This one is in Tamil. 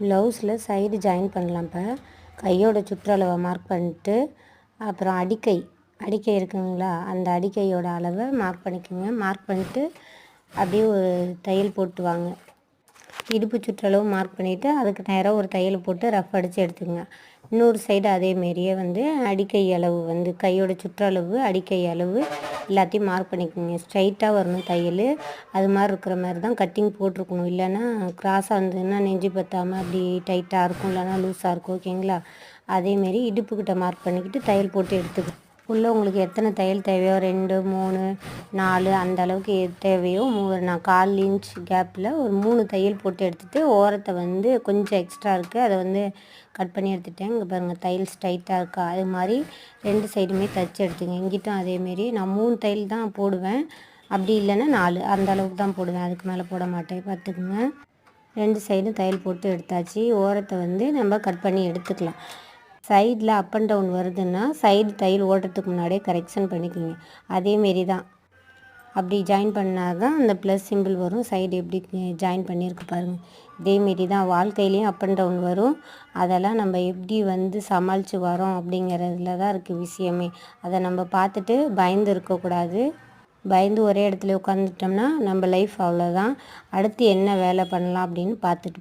ப்ளவுஸில் சைடு ஜாயின் பண்ணலாம் இப்போ. கையோட சுற்றளவை மார்க் பண்ணிட்டு அப்புறம் அடிக்கை. அடிக்கை இருக்குங்களா? அந்த அடிக்கையோட அளவை மார்க் பண்ணிக்கோங்க. மார்க் பண்ணிட்டு அப்படியே ஒரு தையல் போட்டு வாங்க இடுப்பு சுற்றளவு மார்க் பண்ணிவிட்டு அதுக்கு நேராக ஒரு தையல் போட்டு ரஃப் அடித்து எடுத்துக்கோங்க. இன்னொரு சைடு அதேமாரியே வந்து அடிக்கை அளவு வந்து கையோட சுற்றளவு அடிக்கை அளவு எல்லாத்தையும் மார்க் பண்ணிக்கோங்க. ஸ்ட்ரைட்டாக வரணும் தையல். அது மாதிரி இருக்கிற மாதிரி தான் கட்டிங் போட்டிருக்கணும். இல்லைன்னா கிராஸாக இருந்ததுன்னா நெஞ்சு பற்றாமல் அப்படி டைட்டாக இருக்கும். இல்லைன்னா லூஸாக இருக்கும். ஓகேங்களா அதேமாரி இடுப்புக்கிட்ட மார்க் பண்ணிக்கிட்டு தையல் போட்டு எடுத்துக்கணும் உள்ளே உங்களுக்கு எத்தனை தையல் தேவையோ ரெண்டு மூணு நாலு அந்த அளவுக்கு தேவையோ மூ நான் கால் இன்ச் கேப்பில் ஒரு மூணு தையல் போட்டு எடுத்துகிட்டு ஓரத்தை வந்து கொஞ்சம் எக்ஸ்ட்ரா இருக்குது அதை வந்து கட் பண்ணி எடுத்துட்டேன். இங்கே பாருங்கள் தையல் ஸ்ட்ரைட்டாக இருக்கா? அது மாதிரி ரெண்டு சைடுமே தைச்சி எடுத்துங்க. இங்கிட்டும் அதேமாரி நான் மூணு தையல் தான் போடுவேன். அப்படி இல்லைன்னா நாலு. அந்த அளவுக்கு தான் போடுவேன். அதுக்கு மேலே போட மாட்டேன். பார்த்துக்குங்க. ரெண்டு சைடும் தையல் போட்டு எடுத்தாச்சு. ஓரத்தை வந்து நம்ம கட் பண்ணி எடுத்துக்கலாம். சைடில் அப் அண்ட் டவுன் வருதுன்னா சைடு தையல் ஓட்டுறதுக்கு முன்னாடியே கரெக்ஷன் பண்ணிக்கோங்க. அதேமாரி தான். அப்படி ஜாயின் பண்ணால் தான் அந்த ப்ளஸ் சிம்பிள் வரும். சைடு எப்படி ஜாயின் பண்ணியிருக்கு பாருங்கள் இதேமாரி தான் வாழ்க்கையிலையும் அப் அண்ட் டவுன் வரும். அதெல்லாம் நம்ம எப்படி வந்து சமாளித்து வரோம் அப்படிங்கிறதுல தான் இருக்குது விஷயமே. அதை நம்ம பார்த்துட்டு பயந்து இருக்கக்கூடாது. பயந்து ஒரே இடத்துல உட்காந்துட்டோம்னா நம்ம லைஃப் அவ்வளோதான் அடுத்து என்ன வேலை பண்ணலாம் அப்படின்னு பார்த்துட்டு